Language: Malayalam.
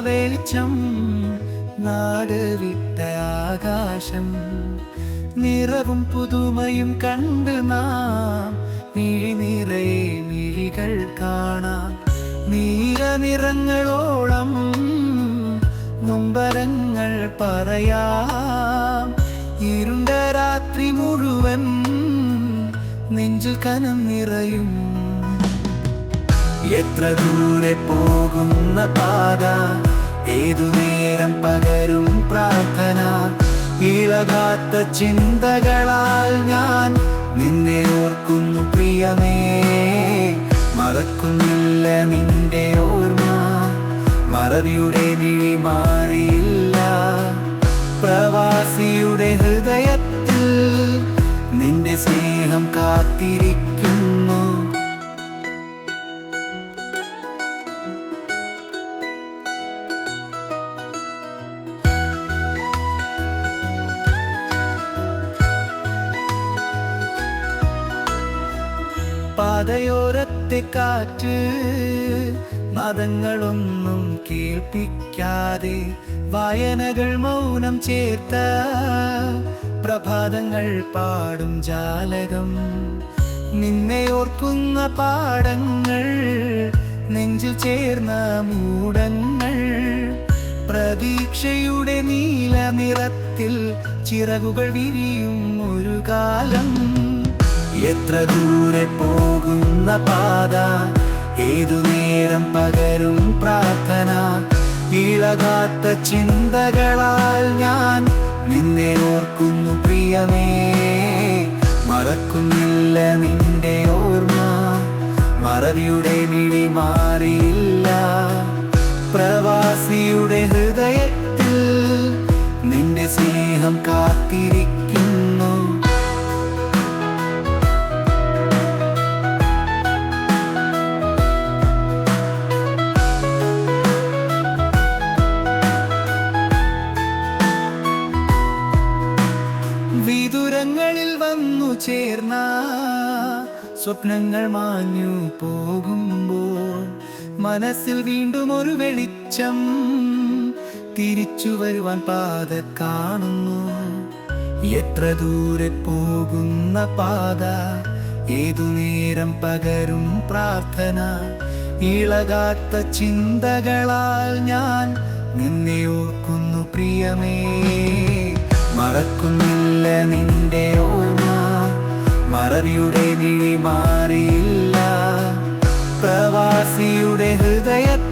വെളിച്ചം നാട് വിട്ട ആകാശം. നിറവും പുതുമയും കണ്ട് നാം മിഴി നിറയെ മിഴികൾ കാണാം. നീല നിറങ്ങളോളം നൊമ്പരങ്ങൾ പറയാം. ഇരുണ്ട രാത്രി മുഴുവൻ നെഞ്ചു കനം നിറയും എത്ര ദൂരെ പോകുന്ന പാത ഏതു നേരം പകരും പ്രാർത്ഥന ഇളകാത്ത ചിന്തകളാൽ ഞാൻ നിന്നെ ഓർക്കുന്നു പ്രിയമേ. മറക്കുന്നില്ല നിന്റെ ഓർമ്മ മറവിയുടെ വിഴി മാറിയില്ല. പ്രവാസിയുടെ ഹൃദയത്തിൽ നിന്റെ സ്നേഹം കാത്തിരിക്കുന്നു പാതയോരത്തെ കാറ്റ് മതങ്ങളൊന്നും കേൾപ്പിക്കാതെ വായനകൾ മൗനം ചേർത്ത പ്രഭാതങ്ങൾ പാടും ജാലകം. നിന്നെ ഓർക്കുന്ന പാടങ്ങൾ നെഞ്ചിൽ ചേർന്ന മൂടങ്ങൾ പ്രതീക്ഷയുടെ നീല നിറത്തിൽ ചിറകുകൾ വിരിയും ഒരു കാലം. എത്ര ദൂരെ പോകുന്ന പാത? ഏതു നേരം പകരും പ്രാർത്ഥന? ഇളകാത്ത ചിന്തകളാൽ ഞാൻ നിന്നെ ഓർക്കുന്നു പ്രിയമേ. മറക്കുന്നില്ല നിന്റെ ഓർമ്മ. മറവിയുടെ മിഴി മാറിയില്ല. പ്രവാസിയുടെ ഹൃദയത്തിൽ നിന്റെ സ്നേഹം കാത്തിരിക്കുന്നു. വിദുരങ്ങളിൽ വന്നു ചേർന്ന സ്വപ്നങ്ങൾ മാഞ്ഞു പോകുമ്പോൾ മനസ്സിൽ വീണ്ടും ഒരു വെളിച്ചം തിരിച്ചു വരുവാൻ പാത കാണുന്നു. എത്ര ദൂരെ പോകുന്ന പാത ഏതു നേരം പകരും പ്രാർത്ഥന ഇളകാത്ത ചിന്തകളാൽ ഞാൻ നിന്നെ ഓർക്കുന്നു പ്രിയമേ. മറക്കുന്നില്ല നിന്റെ ഓർമ്മ മറവിയുടെ നിഴി മാറിയില്ല. പ്രവാസിയുടെ ഹൃദയത്തിൽ